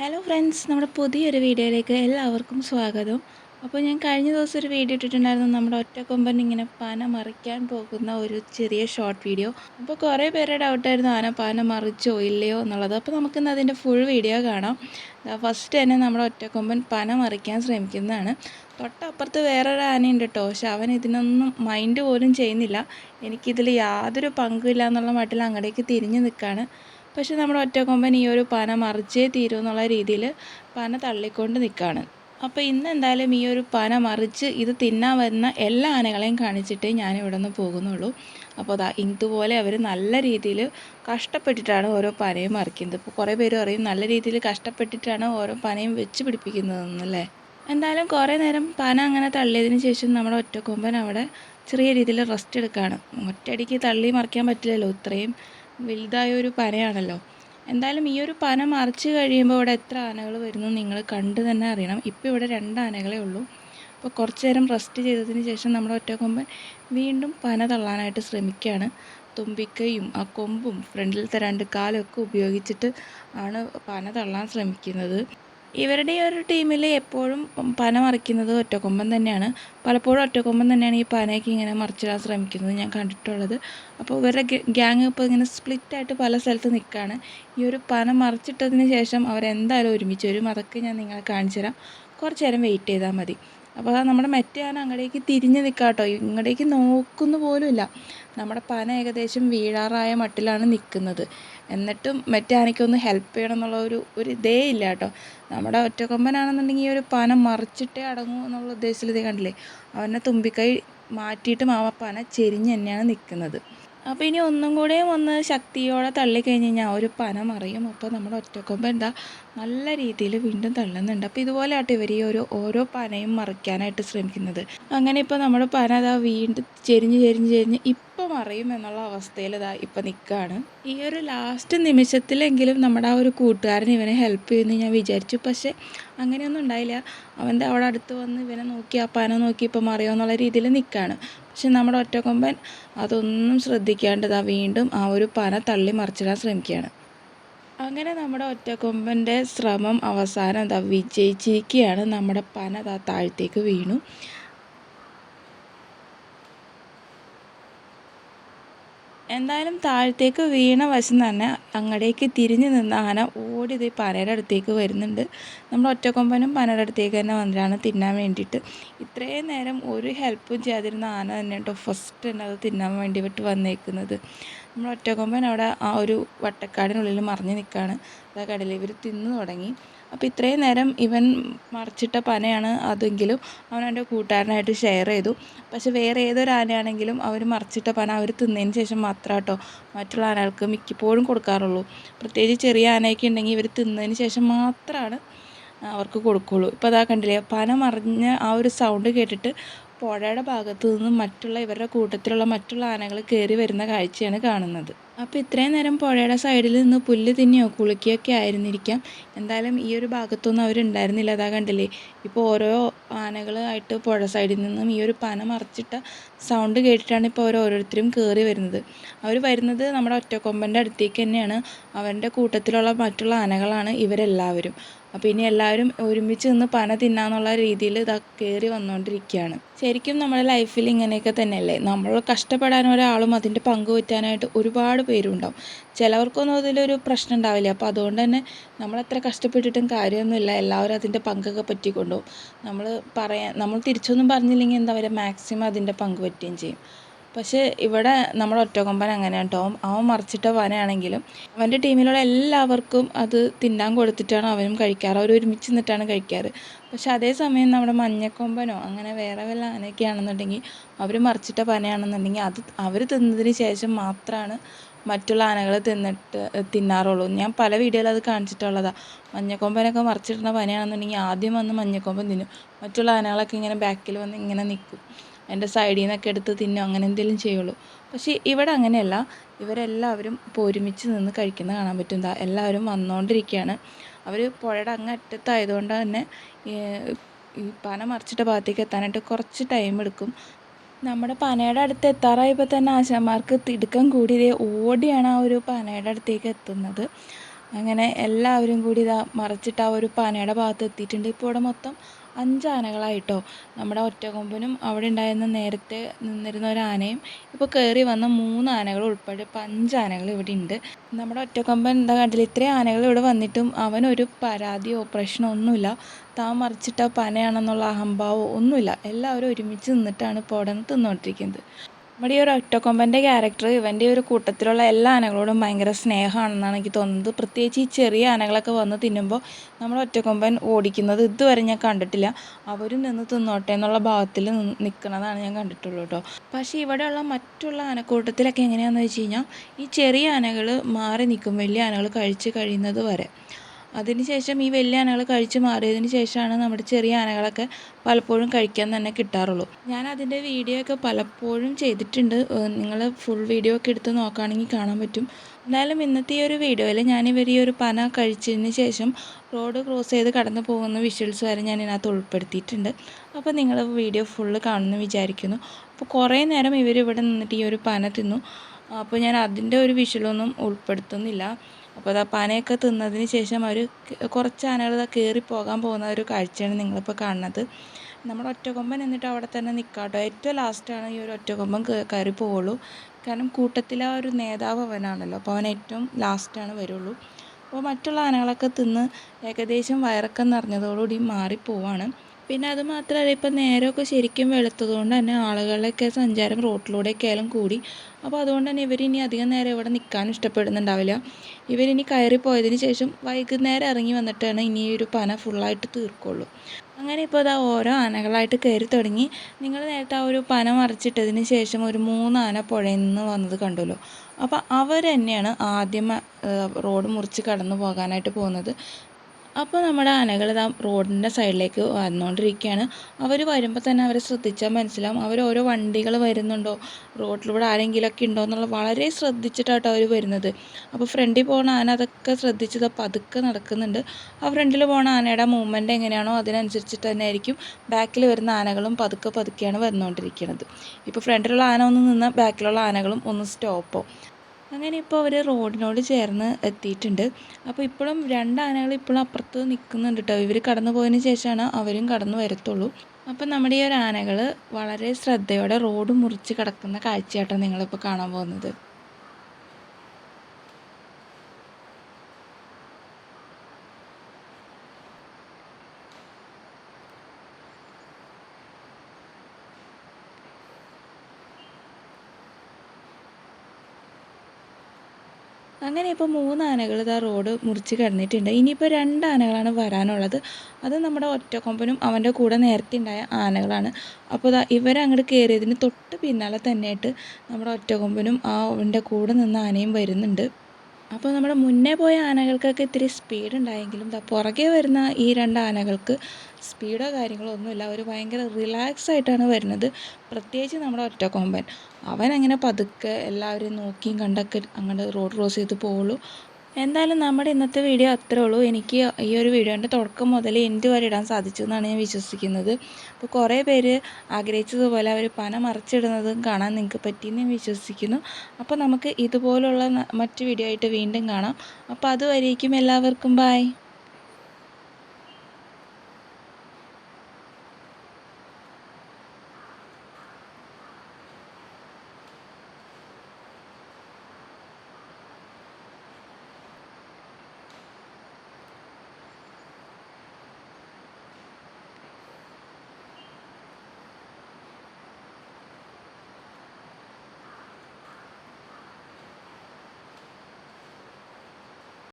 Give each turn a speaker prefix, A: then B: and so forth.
A: Hello friends നമ്മുടെ പുതിയൊരു വീഡിയോയിലേക്ക് എല്ലാവർക്കും സ്വാഗതം. അപ്പോൾ ഞാൻ കഴിഞ്ഞ ദിവസം ഒരു വീഡിയോ ഇട്ടിട്ടുണ്ടായിരുന്നു. നമ്മുടെ ഒറ്റക്കൊമ്പൻ ഇങ്ങനെ പാന മറിക്കാൻ പോകുന്ന ഒരു ചെറിയ ഷോർട്ട് വീഡിയോ അപ്പോൾ കുറേ പേരുടെ ഡൗട്ടായിരുന്നു ആന പാന മറിച്ചോ ഇല്ലയോ എന്നുള്ളത്. അപ്പോൾ നമുക്കിന്ന് അതിന്റെ ഫുൾ വീഡിയോ കാണാം. ഫസ്റ്റ് തന്നെ നമ്മുടെ ഒറ്റക്കൊമ്പൻ പന മറിക്കാൻ ശ്രമിക്കുന്നതാണ്. തൊട്ടപ്പുറത്ത് വേറൊരു ആനയുണ്ട് കേട്ടോ. പക്ഷെ അവൻ ഇതിനൊന്നും മൈൻഡ് പോലും ചെയ്യുന്നില്ല. എനിക്കിതിൽ യാതൊരു പങ്കുമില്ല എന്നുള്ള മട്ടിൽ അങ്ങടേക്ക് തിരിഞ്ഞു നിൽക്കുകയാണ് പക്ഷെ നമ്മൾ ഒറ്റക്കൊമ്പൻ ഈ ഒരു പന മറിച്ചേ തീരൂ എന്നുള്ള രീതിയിൽ പന തള്ളിക്കൊണ്ട് നിൽക്കുകയാണ്. അപ്പോൾ ഇന്ന് എന്തായാലും ഈ ഒരു പന മറിച്ച് ഇത് തിന്നാൻ വരുന്ന എല്ലാ ആനകളെയും കാണിച്ചിട്ടേ ഞാൻ ഇവിടെ നിന്ന് പോകുന്നുള്ളൂ. അപ്പോൾ അതാ ഇതുപോലെ അവർ നല്ല രീതിയിൽ കഷ്ടപ്പെട്ടിട്ടാണ് ഓരോ പനയും മറിക്കുന്നത്. ഇപ്പോൾ കുറേ പേര് പറയും നല്ല രീതിയിൽ കഷ്ടപ്പെട്ടിട്ടാണ് ഓരോ പനയും വെച്ച് പിടിപ്പിക്കുന്നതെന്നല്ലേ. എന്തായാലും കുറേ നേരം പന അങ്ങനെ തള്ളിയതിന് ശേഷം നമ്മുടെ ഒറ്റക്കൊമ്പൻ അവിടെ ചെറിയ രീതിയിൽ റെസ്റ്റ് എടുക്കുകയാണ്. ഒറ്റയടിക്ക് തള്ളി മറിക്കാൻ പറ്റില്ലല്ലോ ഇത്രയും വലുതായ ഒരു പനയാണല്ലോ. എന്തായാലും ഈ ഒരു പന മറിച്ച് കഴിയുമ്പോൾ ഇവിടെ എത്ര ആനകൾ വരുന്നു നിങ്ങൾ കണ്ട് തന്നെ അറിയണം. ഇപ്പോൾ ഇവിടെ രണ്ട് ആനകളേ ഉള്ളൂ. അപ്പോൾ കുറച്ച് നേരം റെസ്റ്റ് ചെയ്തതിന് ശേഷം നമ്മുടെ ഒറ്റക്കൊമ്പൻ വീണ്ടും പന തള്ളാനായിട്ട് ശ്രമിക്കുകയാണ് തുമ്പിക്കയും ആ കൊമ്പും ഫ്രണ്ടിലത്തെ രണ്ട് കാലൊക്കെ ഉപയോഗിച്ചിട്ട് ആണ് പന തള്ളാൻ ശ്രമിക്കുന്നത്. ഇവരുടെ ഒരു ടീമിൽ എപ്പോഴും പന മറിക്കുന്നത് ഒറ്റക്കൊമ്പൻ തന്നെയാണ്. പലപ്പോഴും ഒറ്റക്കൊമ്പൻ തന്നെയാണ് ഈ പനയൊക്കെ ഇങ്ങനെ മറിച്ചിടാൻ ശ്രമിക്കുന്നത് ഞാൻ കണ്ടിട്ടുള്ളത്. അപ്പോൾ ഇവരുടെ ഗ്യാങ് ഇപ്പോൾ ഇങ്ങനെ സ്പ്ലിറ്റായിട്ട് പല സ്ഥലത്ത് നിൽക്കുകയാണ്. ഈ ഒരു പന മറിച്ചിട്ടതിന് ശേഷം അവരെന്തായാലും ഒരുമിച്ച് വരും അതൊക്കെ ഞാൻ നിങ്ങളെ കാണിച്ചു തരാം കുറച്ച് നേരം വെയിറ്റ് ചെയ്താൽ മതി. അപ്പോൾ നമ്മുടെ മറ്റേ ആന അങ്ങടേക്ക് തിരിഞ്ഞ് നിൽക്കുക കേട്ടോ ഇങ്ങടേക്ക് നോക്കുന്നു പോലുമില്ല. നമ്മുടെ പന ഏകദേശം വീഴാറായ മട്ടിലാണ് നിൽക്കുന്നത് എന്നിട്ടും മെറ്റാനയ്ക്കൊന്ന് ഹെൽപ്പ് ചെയ്യണം എന്നുള്ള ഒരു ഒരു ഇതേ ഇല്ല കേട്ടോ നമ്മുടെ ഒറ്റക്കൊമ്പനാണെന്നുണ്ടെങ്കിൽ ഈ ഒരു പന മറിച്ചിട്ടേ അടങ്ങൂ എന്നുള്ള ഉദ്ദേശത്തിൽ ഇത് കണ്ടില്ലേ? അവനെ തുമ്പിക്കൈ മാറ്റിയിട്ടും ആ പന ചെരിഞ്ഞ് തന്നെയാണ് നിൽക്കുന്നത് അപ്പോൾ ഇനി ഒന്നും കൂടെയും ഒന്ന് ശക്തിയോടെ തള്ളിക്കഴിഞ്ഞ് കഴിഞ്ഞാൽ ഒരു പന മറിയും. അപ്പോൾ നമ്മുടെ ഒറ്റക്കൊമ്പ് എന്താ നല്ല രീതിയിൽ വീണ്ടും തള്ളുന്നുണ്ട്. അപ്പോൾ ഇതുപോലെ ആട്ടോ ഇവർ ഈ ഒരു ഓരോ പനയും മറിക്കാനായിട്ട് ശ്രമിക്കുന്നത്. അങ്ങനെ ഇപ്പോൾ നമ്മുടെ പന അതാ വീണ്ടും ചെരിഞ്ഞ് ചെരിഞ്ഞ് ചെരിഞ്ഞ് ഇപ്പം മറിയും എന്നുള്ള അവസ്ഥയിൽ ഇതാ ഇപ്പം നിൽക്കുകയാണ് ഈ ഒരു ലാസ്റ്റ് നിമിഷത്തിലെങ്കിലും നമ്മുടെ ആ ഒരു കൂട്ടുകാരൻ ഇവനെ ഹെൽപ്പ് ചെയ്യുമെന്ന് ഞാൻ വിചാരിച്ചു. പക്ഷേ അങ്ങനെയൊന്നും ഉണ്ടായില്ല. അവന്റെ അവിടെ അടുത്ത് വന്ന് ഇവനെ നോക്കി ആ പന നോക്കി ഇപ്പം മറിയോ എന്നുള്ള രീതിയിൽ നിൽക്കുകയാണ് പക്ഷെ നമ്മുടെ ഒറ്റക്കൊമ്പൻ അതൊന്നും ശ്രദ്ധിക്കാണ്ട് ഇതാ വീണ്ടും ആ ഒരു പന തള്ളി മറിച്ചിടാൻ ശ്രമിക്കുകയാണ്. അങ്ങനെ നമ്മുടെ ഒറ്റക്കൊമ്പന്റെ ശ്രമം അവസാനം എന്താ വിജയിച്ചിരിക്കുകയാണ്. നമ്മുടെ പന ദാ താഴത്തേക്ക് വീണു. എന്തായാലും താഴത്തേക്ക് വീണ വശം തന്നെ അങ്ങടേക്ക് തിരിഞ്ഞു നിന്ന ആന ഓടി ഇത് പനയുടെ അടുത്തേക്ക് വരുന്നുണ്ട്. നമ്മൾ ഒറ്റക്കൊമ്പനും പനയുടെ അടുത്തേക്ക് തന്നെ വന്നിട്ടാണ് തിന്നാൻ വേണ്ടിയിട്ട്. ഇത്രയും നേരം ഒരു ഹെൽപ്പും ചെയ്യാതിരുന്ന ആന തന്നെ കേട്ടോ ഫസ്റ്റ് തന്നെ അത് തിന്നാൻ വേണ്ടി വിട്ട് വന്നേക്കുന്നത്. നമ്മൾ ഒറ്റക്കൊമ്പൻ അവിടെ ആ ഒരു വട്ടക്കാടിനുള്ളിൽ മറിഞ്ഞ് നിൽക്കുകയാണ് അതാ കടലിൽ ഇവർ തിന്നു തുടങ്ങി. അപ്പോൾ ഇത്രയും നേരം ഇവൻ മറിച്ചിട്ട പനയാണ് അതെങ്കിലും അവൻ എന്റെ കൂട്ടുകാരനായിട്ട് ഷെയർ ചെയ്തു. പക്ഷേ വേറെ ഏതൊരു ആനയാണെങ്കിലും അവർ മറിച്ചിട്ട പന അവർ തിന്നതിന് ശേഷം മാത്രം കേട്ടോ മറ്റുള്ള ആനകൾക്ക് മിക്കപ്പോഴും കൊടുക്കാറുള്ളൂ. പ്രത്യേകിച്ച് ചെറിയ ആനയൊക്കെ ഉണ്ടെങ്കിൽ ഇവർ തിന്നതിന് ശേഷം മാത്രമാണ് അവർക്ക് കൊടുക്കുള്ളൂ. ഇപ്പോൾ അതാ കണ്ടില്ലേ പന മറിഞ്ഞ ആ ഒരു സൗണ്ട് കേട്ടിട്ട് പുഴയുടെ ഭാഗത്തു നിന്നും മറ്റുള്ള ഇവരുടെ കൂട്ടത്തിലുള്ള മറ്റുള്ള ആനകൾ കയറി വരുന്ന കാഴ്ചയാണ് കാണുന്നത്. അപ്പോൾ ഇത്രയും നേരം പുഴയുടെ സൈഡിൽ നിന്ന് പുല്ല് തിന്നിയോ കുളിക്കുകയൊക്കെ ആയിരുന്നിരിക്കാം. എന്തായാലും ഈ ഒരു ഭാഗത്തൊന്നും അവരുണ്ടായിരുന്നില്ല. അതാ കണ്ടില്ലേ? ഇപ്പോൾ ഓരോ ആനകളായിട്ട് പുഴ സൈഡിൽ നിന്നും ഈ ഒരു പന മറിച്ചിട്ട സൗണ്ട് കേട്ടിട്ടാണ് ഇപ്പോൾ ഓരോരുത്തരും കയറി വരുന്നത്. അവർ വരുന്നത് നമ്മുടെ ഒറ്റക്കൊമ്പന്റെ അടുത്തേക്ക് തന്നെയാണ്. അവരുടെ കൂട്ടത്തിലുള്ള മറ്റുള്ള ആനകളാണ് ഇവരെല്ലാവരും. അപ്പോൾ ഇനി എല്ലാവരും ഒരുമിച്ച് നിന്ന് പന തിന്നാന്നുള്ള രീതിയിൽ ഇതാ കയറി വന്നുകൊണ്ടിരിക്കുകയാണ് ശരിക്കും നമ്മുടെ ലൈഫിൽ ഇങ്ങനെയൊക്കെ തന്നെയല്ലേ? നമ്മൾ കഷ്ടപ്പെടാൻ ഒരാളും അതിന്റെ പങ്ക് പറ്റാനായിട്ട് ഒരുപാട് പേരുണ്ടാവും. ചിലവർക്കൊന്നും അതിലൊരു പ്രശ്നം ഉണ്ടാവില്ല. അപ്പോൾ അതുകൊണ്ട് തന്നെ നമ്മൾ എത്ര കഷ്ടപ്പെട്ടിട്ടും കാര്യമൊന്നുമില്ല. എല്ലാവരും അതിന്റെ പങ്കൊക്കെ പറ്റിക്കൊണ്ടുപോകും നമ്മൾ പറയാൻ നമ്മൾ തിരിച്ചൊന്നും പറഞ്ഞില്ലെങ്കിൽ എന്താ പറയുക? മാക്സിമം അതിന്റെ പങ്ക് പറ്റുകയും ചെയ്യും. പക്ഷേ ഇവിടെ നമ്മുടെ ഒറ്റക്കൊമ്പൻ അങ്ങനെയാണ് കേട്ടോ അവൻ മറിച്ചിട്ട പനയാണെങ്കിലും അവന്റെ ടീമിലുള്ള എല്ലാവർക്കും അത് തിന്നാൻ കൊടുത്തിട്ടാണ് അവനും കഴിക്കാറ്. അവർ ഒരുമിച്ച് നിന്നിട്ടാണ് കഴിക്കാറ്. പക്ഷെ അതേസമയം നമ്മുടെ മഞ്ഞക്കൊമ്പനോ അങ്ങനെ വേറെ വല്ല ആനയൊക്കെ ആണെന്നുണ്ടെങ്കിൽ അവർ മറിച്ചിട്ട പനയാണെന്നുണ്ടെങ്കിൽ അത് അവർ തിന്നതിന് ശേഷം മാത്രമാണ് മറ്റുള്ള ആനകൾ തിന്നിട്ട് തിന്നാറുള്ളൂ. ഞാൻ പല വീഡിയോയിൽ അത് കാണിച്ചിട്ടുള്ളതാണ് മഞ്ഞക്കൊമ്പനൊക്കെ മറിച്ചിടുന്ന പനയാണെന്നുണ്ടെങ്കിൽ ആദ്യം വന്ന് മഞ്ഞക്കൊമ്പൻ തിന്നും. മറ്റുള്ള ആനകളൊക്കെ ഇങ്ങനെ ബാക്കിൽ വന്ന് ഇങ്ങനെ നിൽക്കും. എന്റെ സൈഡിൽ നിന്നൊക്കെ എടുത്ത് തിന്നോ അങ്ങനെ എന്തെങ്കിലും ചെയ്യുള്ളൂ. പക്ഷേ ഇവിടെ അങ്ങനെയല്ല. ഇവരെല്ലാവരും ഇപ്പോൾ ഒരുമിച്ച് നിന്ന് കഴിക്കുന്ന കാണാൻ പറ്റും. എല്ലാവരും വന്നുകൊണ്ടിരിക്കുകയാണ് അവർ പുഴയുടെ അങ്ങ് അറ്റത്തായതുകൊണ്ട് തന്നെ ഈ പന മറിച്ചിട്ട ഭാഗത്തേക്ക് എത്താനായിട്ട് കുറച്ച് ടൈം എടുക്കും. നമ്മുടെ പനയുടെ അടുത്ത് എത്താറായപ്പോൾ തന്നെ ആശാന്മാർക്ക് തിടുക്കം കൂടി ഓടിയാണ് ആ ഒരു പനയുടെ അടുത്തേക്ക് എത്തുന്നത്. അങ്ങനെ എല്ലാവരും കൂടി ഇതാ മറിച്ചിട്ട് ആ ഒരു പനയുടെ ഭാഗത്ത് എത്തിയിട്ടുണ്ട്. ഇപ്പോൾ ഇവിടെ മൊത്തം അഞ്ച് ആനകളായിട്ടോ നമ്മുടെ ഒറ്റക്കൊമ്പനും അവിടെ ഉണ്ടായിരുന്ന നേരത്തെ നിന്നിരുന്ന ഒരു ആനയും ഇപ്പോൾ കയറി വന്ന മൂന്ന് ആനകൾ ഉൾപ്പെടെ ഇപ്പോൾ അഞ്ച് ഇവിടെ ഉണ്ട്. നമ്മുടെ ഒറ്റക്കൊമ്പൻ എന്താ കണ്ടില്ല ഇത്രയും ആനകൾ ഇവിടെ വന്നിട്ടും അവനൊരു പരാതിയോ പ്രശ്നമോ ഒന്നുമില്ല. താൻ മറിച്ചിട്ട പനയാണെന്നുള്ള അഹംഭാവോ ഒന്നുമില്ല. എല്ലാവരും ഒരുമിച്ച് നിന്നിട്ടാണ് ഇപ്പോൾ അവിടെ തിന്നുകൊണ്ടിരിക്കുന്നത് നമ്മുടെ ഈ ഒരു ഒറ്റക്കൊമ്പന്റെ ക്യാരക്ടർ ഇവന്റെ ഒരു കൂട്ടത്തിലുള്ള എല്ലാ ആനകളോടും ഭയങ്കര സ്നേഹമാണെന്നാണ് എനിക്ക് തോന്നുന്നത്. പ്രത്യേകിച്ച് ഈ ചെറിയ ആനകളൊക്കെ വന്ന് തിന്നുമ്പോൾ നമ്മൾ ഒറ്റക്കൊമ്പൻ ഓടിക്കുന്നത് ഇതുവരെ ഞാൻ കണ്ടിട്ടില്ല. അവരും നിന്ന് തിന്നോട്ടെ എന്നുള്ള ഭാഗത്തിൽ നിൽക്കുന്നതാണ് ഞാൻ കണ്ടിട്ടുള്ളൂ കേട്ടോ. പക്ഷേ ഇവിടെയുള്ള മറ്റുള്ള ആനക്കൂട്ടത്തിലൊക്കെ എങ്ങനെയാണെന്ന് വെച്ച് കഴിഞ്ഞാൽ ഈ ചെറിയ ആനകൾ മാറി നിൽക്കും. വലിയ ആനകൾ കഴിച്ച് കഴിയുന്നത് വരെ. അതിനുശേഷം ഈ വലിയ ആനകൾ കഴിച്ച് മാറിയതിന് ശേഷമാണ് നമ്മുടെ ചെറിയ ആനകളൊക്കെ പലപ്പോഴും കഴിക്കാൻ തന്നെ കിട്ടാറുള്ളൂ. ഞാൻ അതിന്റെ വീഡിയോ ഒക്കെ പലപ്പോഴും ചെയ്തിട്ടുണ്ട്. നിങ്ങൾ ഫുൾ വീഡിയോ ഒക്കെ എടുത്ത് നോക്കുകയാണെങ്കിൽ കാണാൻ പറ്റും. എന്നാലും ഇന്നത്തെ ഈ ഒരു വീഡിയോയിൽ ഞാൻ ഇവർ ഈ ഒരു പന കഴിച്ചതിന് ശേഷം റോഡ് ക്രോസ് ചെയ്ത് കടന്നു പോകുന്ന വിഷ്വൽസ് വരെ ഞാൻ ഇതിനകത്ത് ഉൾപ്പെടുത്തിയിട്ടുണ്ട്. അപ്പോൾ നിങ്ങൾ വീഡിയോ ഫുള്ള് കാണുമെന്ന് വിചാരിക്കുന്നു. അപ്പോൾ കുറേ നേരം ഇവർ ഇവിടെ നിന്നിട്ട് ഈ ഒരു പന തിന്നു. അപ്പോൾ ഞാൻ അതിന്റെ ഒരു വിഷ്വലൊന്നും ഉൾപ്പെടുത്തുന്നില്ല. അപ്പോൾ അത് പനയൊക്കെ തിന്നതിന് ശേഷം അവർ കുറച്ച് ആനകൾ ഇതാ കയറി പോകാൻ പോകുന്ന ഒരു കാഴ്ചയാണ് നിങ്ങളിപ്പോൾ കാണുന്നത്. നമ്മുടെ ഒറ്റക്കൊമ്പൻ എന്നിട്ട് അവിടെ തന്നെ നിൽക്കാട്ടോ ഏറ്റവും ലാസ്റ്റാണ് ഈ ഒരു ഒറ്റക്കൊമ്പൻ കയറി പോവുള്ളൂ. കാരണം കൂട്ടത്തിലെ ഒരു നേതാവ് അവനാണല്ലോ. അപ്പോൾ അവൻ ഏറ്റവും ലാസ്റ്റാണ് വരുള്ളൂ. അപ്പോൾ മറ്റുള്ള ആനകളൊക്കെ തിന്ന് ഏകദേശം വയറൊക്കെ നിറഞ്ഞതോടുകൂടി മാറിപ്പോവാണ്. പിന്നെ അത് മാത്രമല്ല ഇപ്പം നേരമൊക്കെ ശരിക്കും വെളുത്തതുകൊണ്ട് തന്നെ ആളുകളൊക്കെ സഞ്ചാരം റോട്ടിലൂടെയൊക്കെ ആയാലും കൂടി. അപ്പോൾ അതുകൊണ്ട് തന്നെ ഇവരിനി അധികം നേരം ഇവിടെ നിൽക്കാൻ ഇഷ്ടപ്പെടുന്നുണ്ടാവില്ല. ഇവരിനി കയറി പോയതിന് ശേഷം വൈകുന്നേരം ഇറങ്ങി വന്നിട്ടാണ് ഇനി ഒരു പന ഫുള്ളായിട്ട് തീർക്കുള്ളൂ. അങ്ങനെ ഇപ്പോൾ അത് ഓരോ ആനകളായിട്ട് കയറി തുടങ്ങി. നിങ്ങൾ നേരത്തെ ആ ഒരു പന മറിച്ചിട്ടതിന് ശേഷം ഒരു മൂന്ന് ആന പുഴയിൽ നിന്ന് വന്നത് കണ്ടല്ലോ അപ്പോൾ അവർ തന്നെയാണ് ആദ്യം റോഡ് മുറിച്ച് കടന്നു പോകാനായിട്ട് പോകുന്നത്. അപ്പോൾ നമ്മുടെ ആനകൾ ഇതാ റോഡിന്റെ സൈഡിലേക്ക് വന്നുകൊണ്ടിരിക്കുകയാണ്. അവർ വരുമ്പോൾ തന്നെ അവരെ ശ്രദ്ധിച്ചാൽ മനസ്സിലാവും. അവർ ഓരോ വണ്ടികൾ വരുന്നുണ്ടോ? റോഡിലൂടെ ആരെങ്കിലുമൊക്കെ ഉണ്ടോ എന്നുള്ള വളരെ ശ്രദ്ധിച്ചിട്ടാട്ടോ അവർ വരുന്നത്. അപ്പോൾ ഫ്രണ്ടിൽ പോകുന്ന ആന അതൊക്കെ ശ്രദ്ധിച്ചത് പതുക്കെ നടക്കുന്നുണ്ട്. ആ ഫ്രണ്ടിൽ പോകുന്ന ആനയുടെ മൂവ്മെന്റ് എങ്ങനെയാണോ അതിനനുസരിച്ചിട്ട് തന്നെ ആയിരിക്കും ബാക്കിൽ വരുന്ന ആനകളും പതുക്കെ പതുക്കെയാണ് വന്നുകൊണ്ടിരിക്കുന്നത്. ഇപ്പോൾ ഫ്രണ്ടിലുള്ള ആന ഒന്ന് നിന്ന് ബാക്കിലുള്ള ആനകളും ഒന്ന് സ്റ്റോപ്പോ. അങ്ങനെ ഇപ്പോൾ അവർ റോഡിനോട് ചേർന്ന് എത്തിയിട്ടുണ്ട്. അപ്പോൾ ഇപ്പോഴും രണ്ട് ആനകൾ ഇപ്പോഴും അപ്പുറത്ത് നിൽക്കുന്നുണ്ട് കേട്ടോ ഇവർ കടന്നു പോയതിന് ശേഷമാണ് അവരും കടന്നു വരത്തുള്ളൂ. അപ്പം നമ്മുടെ ഈ ഒരു ആനകൾ വളരെ ശ്രദ്ധയോടെ റോഡ് മുറിച്ച് കിടക്കുന്ന കാഴ്ചയാട്ടോ നിങ്ങളിപ്പോൾ കാണാൻ പോകുന്നത്. അങ്ങനെ ഇപ്പോൾ മൂന്ന് ആനകൾ ഇതാ റോഡ് മുറിച്ച് കിടന്നിട്ടുണ്ട്. ഇനിയിപ്പോൾ രണ്ട് ആനകളാണ് വരാനുള്ളത്. അത് നമ്മുടെ ഒറ്റക്കൊമ്പനും അവന്റെ കൂടെ നേരത്തെ ഉണ്ടായ ആനകളാണ്. അപ്പോൾ ഇതാ ഇവരങ്ങോട്ട് കയറിയതിന് തൊട്ട് പിന്നാലെ തന്നെയായിട്ട് നമ്മുടെ ഒറ്റക്കൊമ്പനും ആ അവന്റെ കൂടെ നിന്ന ആനയും വരുന്നുണ്ട്. അപ്പോൾ നമ്മുടെ മുന്നേ പോയ ആനകൾക്കൊക്കെ ഇത്തിരി സ്പീഡ് ഉണ്ടായെങ്കിലും ദാ പുറകെ വരുന്ന ഈ രണ്ട് ആനകൾക്ക് സ്പീഡോ കാര്യങ്ങളോ ഒന്നുമില്ല. അവർ ഭയങ്കര റിലാക്സ് ആയിട്ടാണ് വരുന്നത്. പ്രത്യേകിച്ച് നമ്മുടെ ഒറ്റക്കൊമ്പൻ. അവൻ അങ്ങനെ പതുക്കെ എല്ലാവരെയും നോക്കിയും കണ്ടൊക്കെ അങ്ങോട്ട് റോഡ് ക്രോസ് ചെയ്ത് പോവുള്ളൂ. എന്തായാലും നമ്മുടെ ഇന്നത്തെ വീഡിയോ അത്രേ ഉള്ളൂ. എനിക്ക് ഈ ഒരു വീഡിയോന്റെ തുടക്കം മുതൽ എൻഡ് വരെ ഇടാൻ സാധിച്ചു എന്നാണ് ഞാൻ വിശ്വസിക്കുന്നത്. അപ്പോൾ കുറേ പേര് ആഗ്രഹിച്ചതുപോലെ അവർ പന മറിച്ചിടുന്നതും കാണാൻ നിങ്ങൾക്ക് പറ്റിയെന്ന് ഞാൻ വിശ്വസിക്കുന്നു. അപ്പോൾ നമുക്ക് ഇതുപോലുള്ള മറ്റ് വീഡിയോ ആയിട്ട് വീണ്ടും കാണാം. അപ്പോൾ അതുവരേക്കും എല്ലാവർക്കും ബായ്